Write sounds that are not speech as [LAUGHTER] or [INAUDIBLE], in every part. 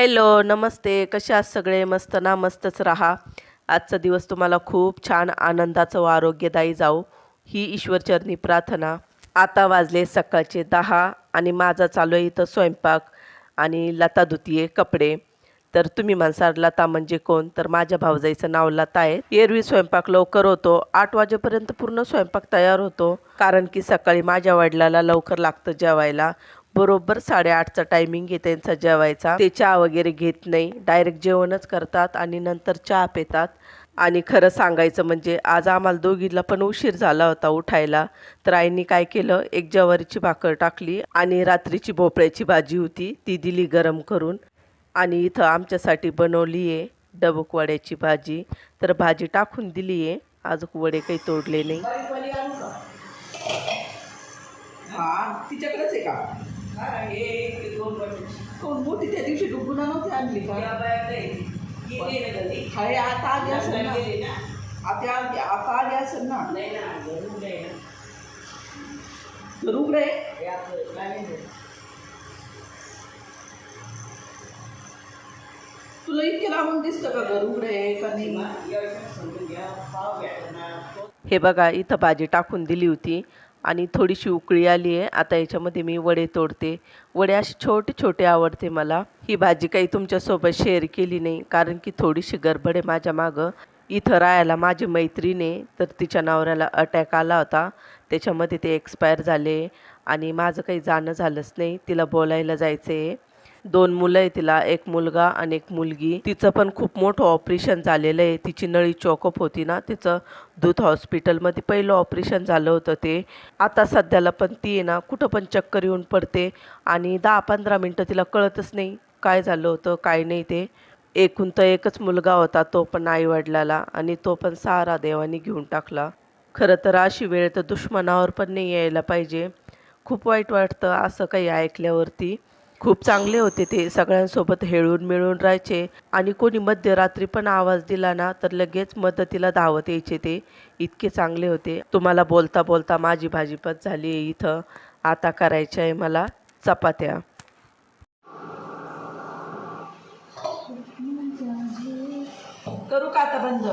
Hello नमस्ते. कसे आहात सगळे? मस्त ना मस्तच राहा. आजचा दिवस तुम्हाला खूप छान आनंदाचं व आरोग्यदायी जाऊ ही ईश्वरचरणी प्रार्थना. आता वाजले सकाळचे दहा आणि माझा चालू आहे इथं स्वयंपाक आणि लता धुतीये कपडे. तर तुम्ही म्हणसाल लता म्हणजे कोण? तर माझ्या भावजाईचं नाव लता आहे. एरवी स्वयंपाक लवकर होतो. आठ वाजेपर्यंत पूर्ण स्वयंपाक तयार होतो. कारण की सकाळी माझ्या वडिलाला लवकर लागतं जेवायला. बरोबर साडेआठचा टायमिंग आहे त्यांचा जेवायचा ते चहा वगैरे घेत नाही. डायरेक्ट जेवणच करतात आणि नंतर चहा पितात. आणि खरं सांगायचं म्हणजे आज आम्हाला दोघीला पण उशीर झाला होता उठायला. तर आईने काय केलं? एक ज्वारीची भाकर टाकली आणि रात्रीची भोपळ्याची भाजी होती. ती दिली गरम करून. आणि इथं आमच्यासाठी बनवली आहे डबूक वड्याची भाजी. तर भाजी टाकून दिली आहे. आज वडे काही तोडले नाही. हा तिच्याकडेच आहे का? कोण मोठी त्या दिवशी डुबुना नव्हती आणली का? अरे आता आली असेल ना. आता आली आता आली असेल ना. घर रे तुला इतके लांबून दिसतं का घर रे आहे का नाही? हे बघा इथं भाजी टाकून दिली होती. आणि थोडीशी उकळी आली आहे. आता याच्यामध्ये मी वडे तोडते. वडे असे छोटे छोटे आवडते मला. ही भाजी काही तुमच्यासोबत शेअर केली नाही कारण की थोडीशी गडबड आहे माझ्या मागं. इथं राहायला माझी मैत्रीण आहे तर तिच्या नवऱ्याला अटॅक आला होता. त्याच्यामध्ये ते एक्सपायर झाले. आणि माझं काही जाणं झालंच नाही. तिला बोलायला जायचं आहे दोन मुलं आहे तिला एक मुलगा आणि एक मुलगी. तिचं पण खूप मोठं ऑपरेशन झालेलं आहे. तिची नळी चॉकअप होती ना तिचं दूध हॉस्पिटलमध्ये पहिलं ऑपरेशन झालं होतं ते. आता सध्याला पण ती आहे ना कुठं पण चक्कर येऊन पडते आणि दहा पंधरा मिनटं तिला कळतच नाही काय झालं होतं काय नाही ते. एकूण तर एकच मुलगा होता तो पण आईवडिलाला आणि तो पण सारा देवाने घेऊन टाकला. खरं तर अशी वेळ तर दुश्मनावर पण नाही यायला पाहिजे. खूप वाईट वाटतं असं काही ऐकल्यावरती. खूप चांगले होते ते सगळ्यांसोबत हेळून मिळून राहायचे. आणि कोणी मध्यरात्री पण आवाज दिला ना तर लगेच मदतीला धावत यायचे ते. इतके चांगले होते. तुम्हाला बोलता बोलता माझी भाजी पण झाली आहे इथं. आता करायची आहे मला चपात्या. करू का आता बंद?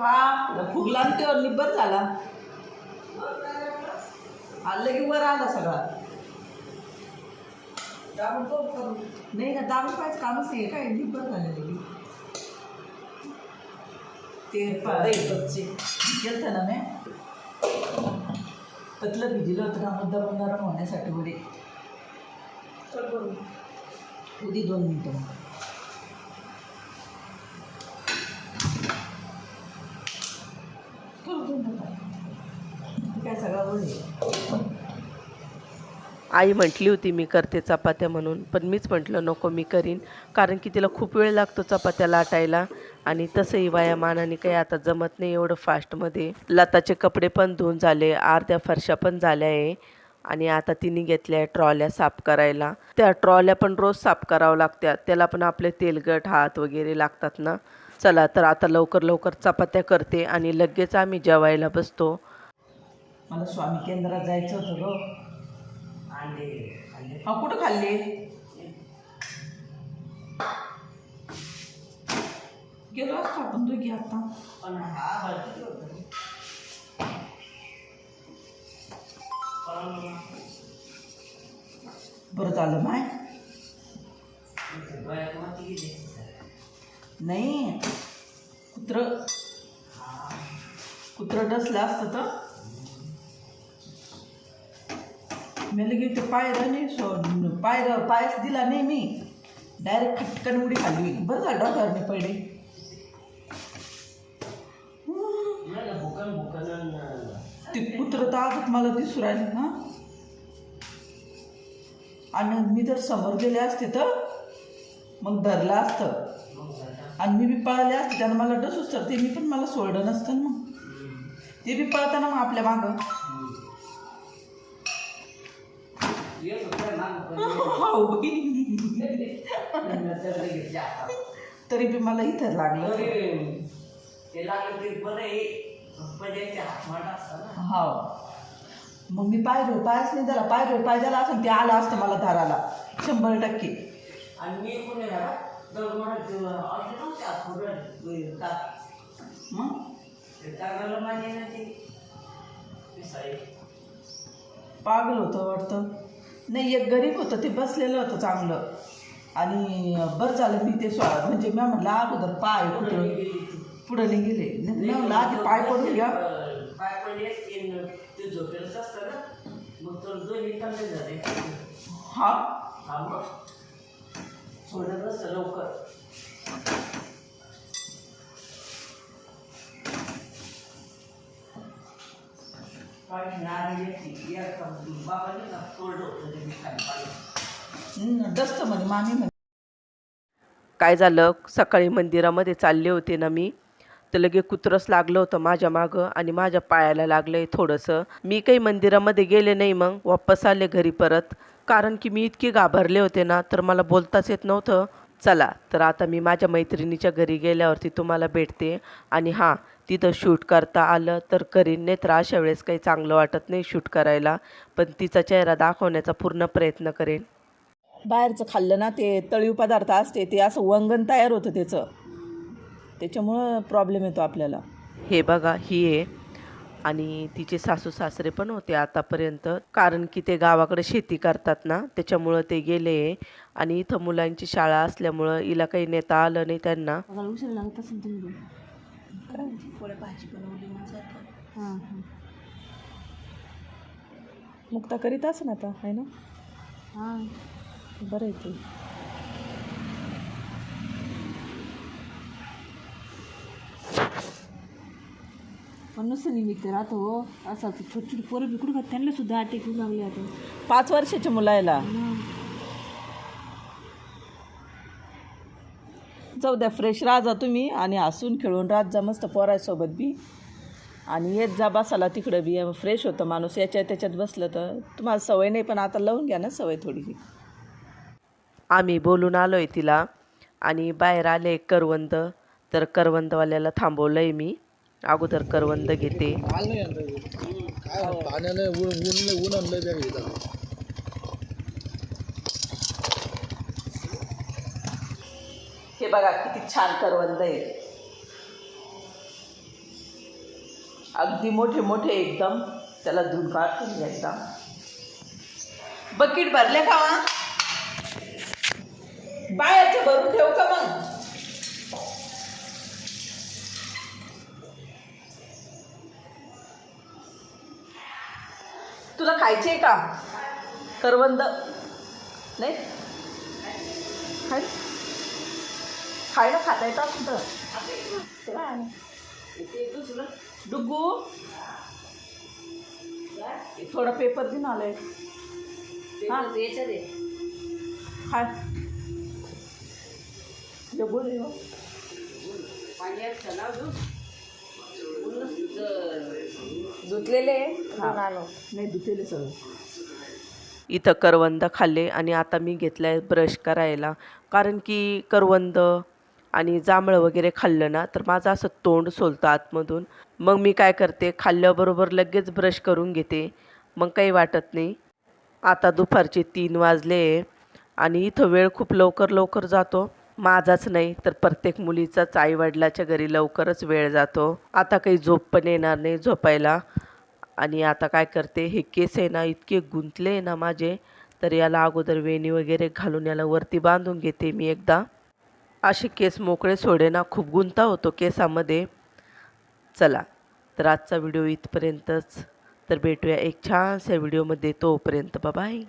हा फुगला तेव्हा निब्बर झाला. आलं की वर आला सगळा. नाही का दाबून पाहिजे कामच नाही काय निब्बर झालेलं की ते. केलं ना मी. पतलं भिजलं होतं ना मुद्दा नरम होण्यासाठी वडे. उदी दोन मिनटं. करू दे ना आता. काय सगळं वडे. आई म्हटली होती मी करते चपात्या म्हणून. पण मीच म्हटलं नको मी करीन. कारण की तिला खूप वेळ लागतो चपात्या लाटायला. आणि तसंही वयामानाने काही आता जमत नाही एवढं फास्टमध्ये. लताचे कपडे पण धुवून झाले अर्ध्या फरशा पण झाल्या आहे. आणि आता तिने घेतल्या आहे ट्रॉल्या साफ करायला. त्या ट्रॉल्या पण रोज साफ करावं लागतात त्याला पण आपले तेलकट हात वगैरे लागतात ना. चला तर आता लवकर लवकर चपात्या करते आणि लगेच आम्ही जेवायला बसतो. मला स्वामी केंद्रात जायचं होतं ग. हा कुठं खाल्ले? गेलो असतो आपण दोघी आता. बरं झालं माय. नाही. कुत्र. कुत्र डसलं असतं तर? मी लगे ते पायरं नाही सो पायर पायच दिला नाही मी. डायरेक्ट खटकन उडी खाल्ली बरं झालं डॉक्टर मी पहिले ते कुत्र तर आजच मला दिसू राहिले ना आणि मी जर समोर गेले असते तर? मग धरलं असतं. आणि मी बी पळाले असते त्यानं मला डसूच तर ते मी पण मला सोडलं नसतं मग. ते बी पळताना मग आपल्या मागं. हो [LAUGHS] तरी बी मला इथं लागलं. हो. मग मी पायरो पायच नाही त्याला पायरो पाय झाला असं ते आलं असतं मला धाराला शंभर टक्के. आणि मी मग? पागल होतं वाटतं. नाही एक गरीब होतं ते बसलेलं होतं चांगलं. आणि बरं झालं मी ते स्वा म्हणजे मी म्हटलं अगोदर पाय कुठं? पुढं नाही गेले मी म्हणलं आधी पाय पडून घ्या. पाय पडले ते झोपेलच असतं ना. मग तर दोन्ही चांगले झाले. हा? हा मग. सोडत नसतं लवकर. म्हणे मामी म्हणे काय झालं? सकाळी मंदिरामध्ये चालले होते ना मी. तर लगे कुत्रस लागलं होतं माझ्या मागं आणि माझ्या पायाला लागलं आहे थोडंसं. मी काही मंदिरामध्ये गेले नाही मग. वापस आले घरी परत. कारण की मी इतकी घाबरले होते ना तर मला बोलताच येत नव्हतं. चला तर आता मी माझ्या मैत्रिणीच्या घरी गेल्यावरती तुम्हाला भेटते. आणि हां तिथं शूट करता आलं तर करीन नाही तर अशा वेळेस काही चांगलं वाटत नाही शूट करायला. पण तिचा चेहरा दाखवण्याचा पूर्ण प्रयत्न करेन. बाहेरचं खाल्लं ना ते तळीव पदार्थ असते ते असं वंगण तयार होतं त्याचं. त्याच्यामुळं प्रॉब्लेम येतो आपल्याला. हे बघा ही आहे. आणि तिचे सासू सासरे पण होते आतापर्यंत. कारण की ते गावाकडे शेती करतात ना त्याच्यामुळं ते गेले. आणि इथं मुलांची शाळा असल्यामुळं हिला काही नेता आलं नाही त्यांना. हां हां. मुक्ता करीत असं ना आता आहे ना? हां. बरं आहे ते. पण नुसतं निमित्त राहतो. हो असं छोटी छोटी पोरं बिकडू का त्यांना सुद्धा अटॅक येऊ लागले आता. पाच वर्षाच्या मुलायला. जाऊ द्या फ्रेश राहा जा तुम्ही आणि हसून खेळून राहत जा मस्त पोरायसोबत बी. आणि येत जा बसाला तिकडं बी. फ्रेश होतं माणूस. याच्या त्याच्यात बसलं तर तुम्हाला सवय नाही पण आता लावून घ्या ना सवय थोडी आम्ही बोलून आलो आहे तिला. आणि बाहेर आले करवंद. तर करवंदवाल्याला थांबवलं आहे मी. अगोदर करवंद घेते. हे बघा किती छान करवंद आहे. अगदी मोठे मोठे एकदम. त्याला धुवून काढून घ्यायचा बकेट भरले का बायाचे भरून ठेवू का मग? तुला खायचे का? करवंद. नाही? खाय खायला खाता येतात कुठं हे थोडा पेपर देऊन आलंय. हा. खाय डुग्गू दे धुतलेले हा. नाही धुतेले सगळं. इथं करवंद खाल्ले आणि आता मी घेतलं आहे ब्रश करायला. कारण की करवंद आणि जांभळं वगैरे खाल्लं ना तर माझं असं तोंड सोलतं आतमधून. मग मी काय करते खाल्ल्याबरोबर लगेच ब्रश करून घेते. मग काही वाटत नाही. आता दुपारचे तीन वाजले आणि इथं वेळ खूप लवकर लवकर जातो. माझाच नाही तर प्रत्येक मुलीचाच आईवडिलाच्या घरी लवकरच वेळ जातो. आता काही झोप पण येणार नाही झोपायला. आणि आता काय करते हे केस आहे ना इतके गुंतले आहे ना माझे तर याला अगोदर वेणी वगैरे घालून याला वरती बांधून घेते मी एकदा. असे केस मोकळे सोडे ना खूप गुंता होतो केसामध्ये. चला तर आजचा व्हिडिओ इथपर्यंतच. तर भेटूया एक छानशा व्हिडिओमध्ये तोपर्यंत. बाय